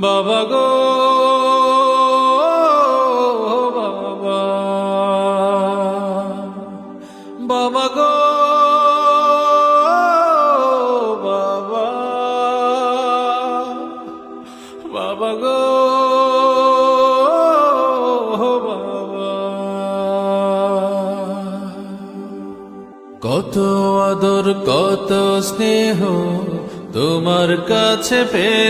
বাবা গো বাবা। বাবা বাবা। গো কত আদর কত স্নেহ তোমার কাছে পেলাম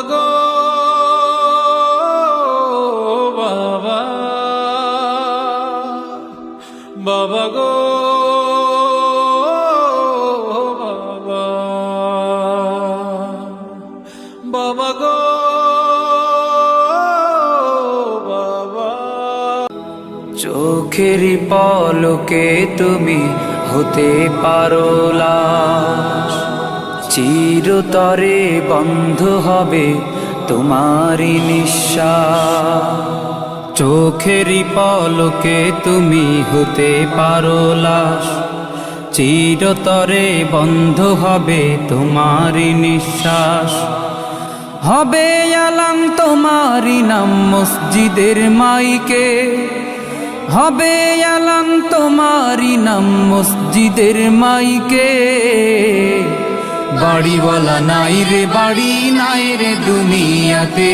বাবা গো বাবা। বাবা চোখের পলকে তুমি হতে পারো চিরতরে বন্ধ হবে তোমারই নিঃশ্বাস। চোখের পলকে তুমি হতে পারো লাশ। চিরতরে বন্ধ হবে তোমারই নিঃশ্বাস। হবে আলাম তোমারই নাম মসজিদের মাইকে। হবে আলাম তোমারই নাম মসজিদের মাইকে। বাড়িওয়ালা নাই রে, বাড়ি নাই রে দুনিয়াতে।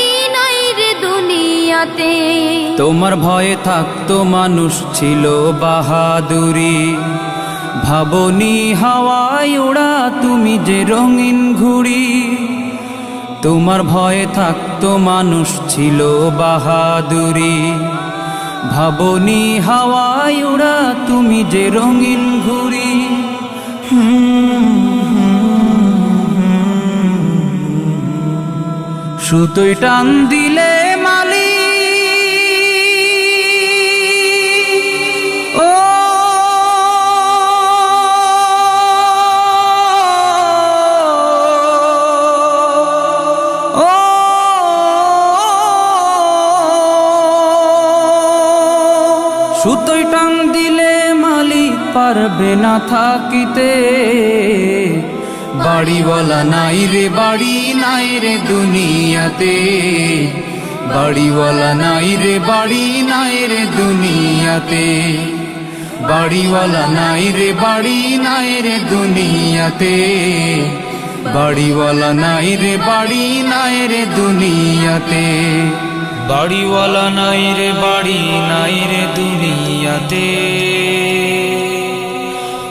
দুনিয়াতে তোমার ভয়ে থাকতো মানুষ ছিল বাহাদুরি। ভাবনি হাওয়ায় ওড়া তুমি যে রঙিন ঘুড়ি। তোমার ভয়ে থাকতো মানুষ ছিল বাহাদুরি। ভাবনি হাওয়ায় ওড়া তুমি যে রঙিন ঘুড়ি। সুতোই টান দিলে পারবে না থাকিতে। বাড়িওয়ালা নাই রে, বাড়ি নাই রে দুনিয়াতে। বাড়িওয়ালা নাই রে, বাড়ি নাই রে দুনিয়াতে। বাড়িওয়ালা নাই রে, বাড়ি নাই রে দুনিয়াতে। বাড়িওয়ালা নাই রে, বাড়ি নাই রে দুনিয়াতে। বাড়িওয়ালা নাই রে, বাড়ি নাই রে দুনিয়াতে।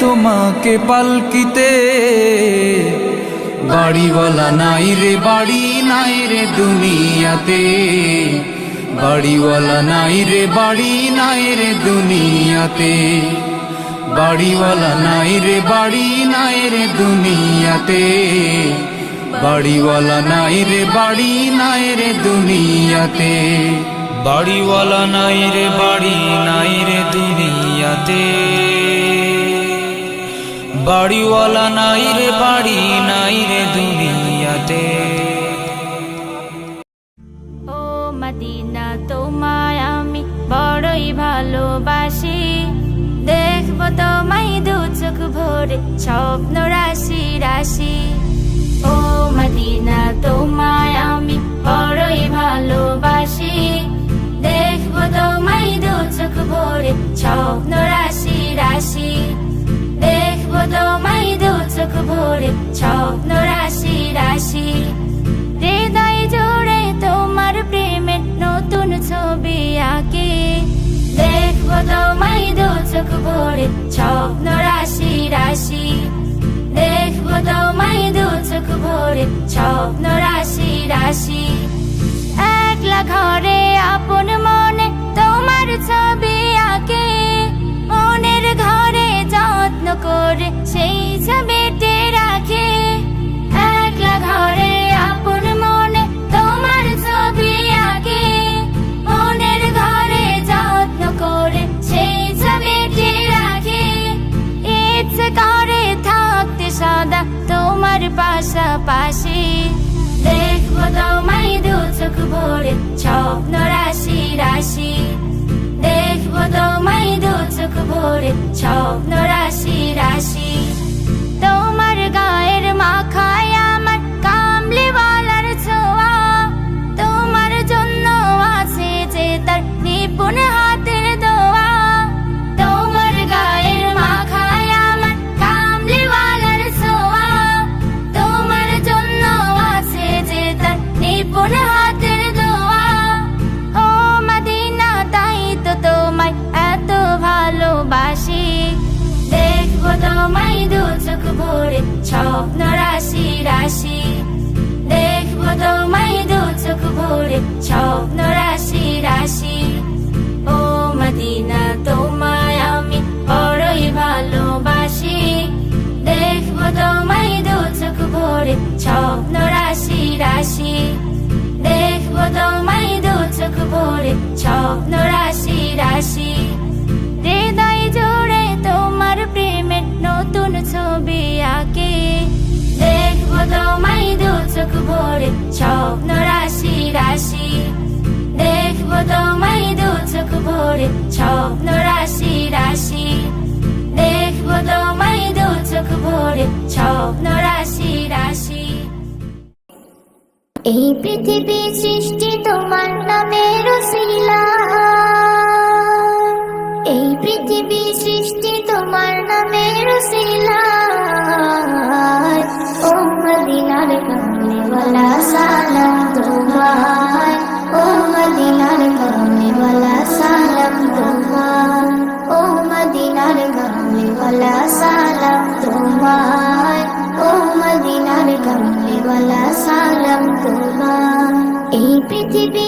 তোমাকে পালকিতে। বাড়িওয়ালা নাই রে, বাড়ি নাই রে দুনিয়াতে। বাড়িওয়ালা নাই রে, বাড়ি নাই রে দুনিয়াতে। বাড়িওয়ালা নাই রে, বাড়ি নাই রে দুনিয়াতে। বাড়িওয়ালা নাই রে, বাড়ি নাই রে দুনিয়াতে। বাড়িওয়ালা নাই রে, বাড়ি নাই রে দুনিয়াতে। বাড়িওয়ালা নাই রে, বাড়ি নাই রে দুনিয়াতে। ও মদিনা, তোমায় আমি বড়ই ভালোবাসি। দেখব তোমায় দু চোখ ভরে স্বপ্ন রাশি রাশি। ও মদিনা, তোমায় আমি বড়ই ভালোবাসি। দেখব তোমায় দু চোখ ভরে স্বপ্ন ভরে স্বপ্ন রাশি রাশি হৃদয় জুড়ে তোমার প্রেমের নতুন ছবি আঁকি। দেখব তোমায় দু চোখ ভরে স্বপ্ন রাশি রাশি দেখব তোমায় দু চোখ ভরে স্বপ্ন রাশি রাশি একলা ঘরে আপন মনে করে, সেই ছবিটি রাখে। একলা ঘরে আপন মনে তোমার ছবি আঁকে। মনের ঘরে যত্ন করে, সেই ছবিটি রাখে। ইচ্ছে করে থাকতে সদা তোমার পাশাপাশি। দেখব তোমায় দু চোখ ভরে, স্বপ্ন রাশি রাশি। দেখব তোমায় দু চোখ ভরে স্বপ্ন রাশি রাশি। তোমার গায়ের মাখায় স্বপ্ন রাশি রাশি। দেখব তোমায় দু চোখ ভরে স্বপ্ন রাশি রাশি। ও মদিনা, তোমায় আমি বড়ই ভালোবাসি। দেখব তোমায় দু চোখ ভরে স্বপ্ন রাশি রাশি। দেখব তোমায় দু চোখ ভরে স্বপ্ন রাশি রাশি। হৃদয় জুড়ে তোমার প্রেমের নতুন ছবি আঁকে। দেখব তোমায় দু চোখ ভরে, স্বপ্ন রাশি রাশি। দেখব তোমায় দু চোখ ভরে, স্বপ্ন রাশি রাশি। দেখব তোমায় দু চোখ ভরে, স্বপ্ন রাশি রাশি। এই পৃথিবী সৃষ্টি তোমার নামের শিলা তোমায় ও মদিনার কামনেওয়ালা সালাম তোমায় ও মদিনার কামনেওয়ালা সালাম তোমায় ও মদিনার কামনেওয়ালা সালাম তোমায় এই পৃথিবী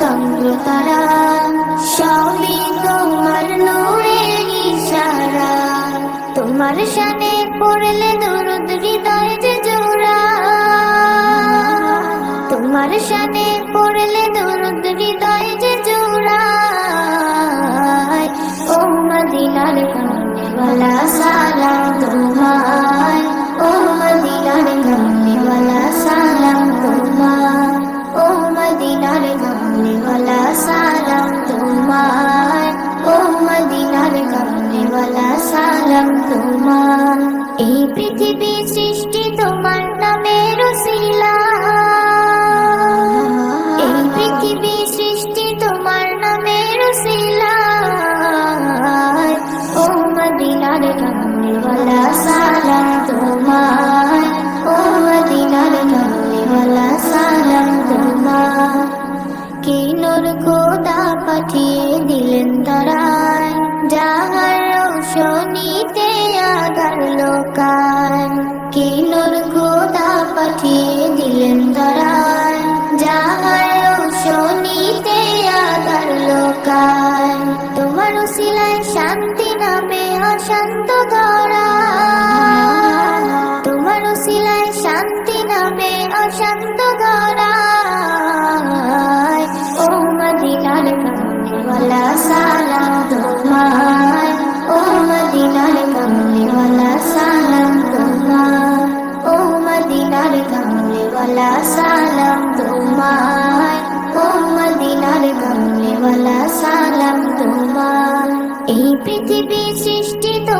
চন্দ্র তারা সবই তোমার নূরের ইশারা। তোমার এই পৃথিবী সৃষ্টি তোমার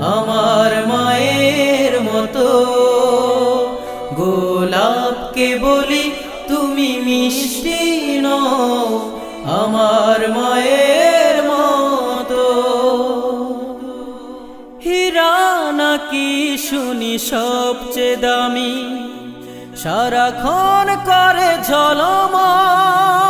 আমার মায়ের মতো। গোলাপকে বলি তুমি মিষ্টি নও, আমার মায়ের মতো। হীরা নাকি শুনি সবচেয়ে দামি? সারাক্ষণ করে ঝলমন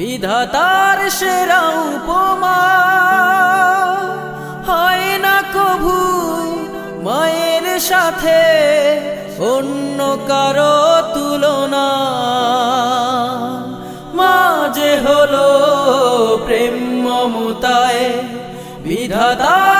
বিধাতার সেরা উপমা। হয় না কভু মায়ের সাথে অন্য কারও তুলনা। মা যে হলো প্রেম মমতায় বিধাতার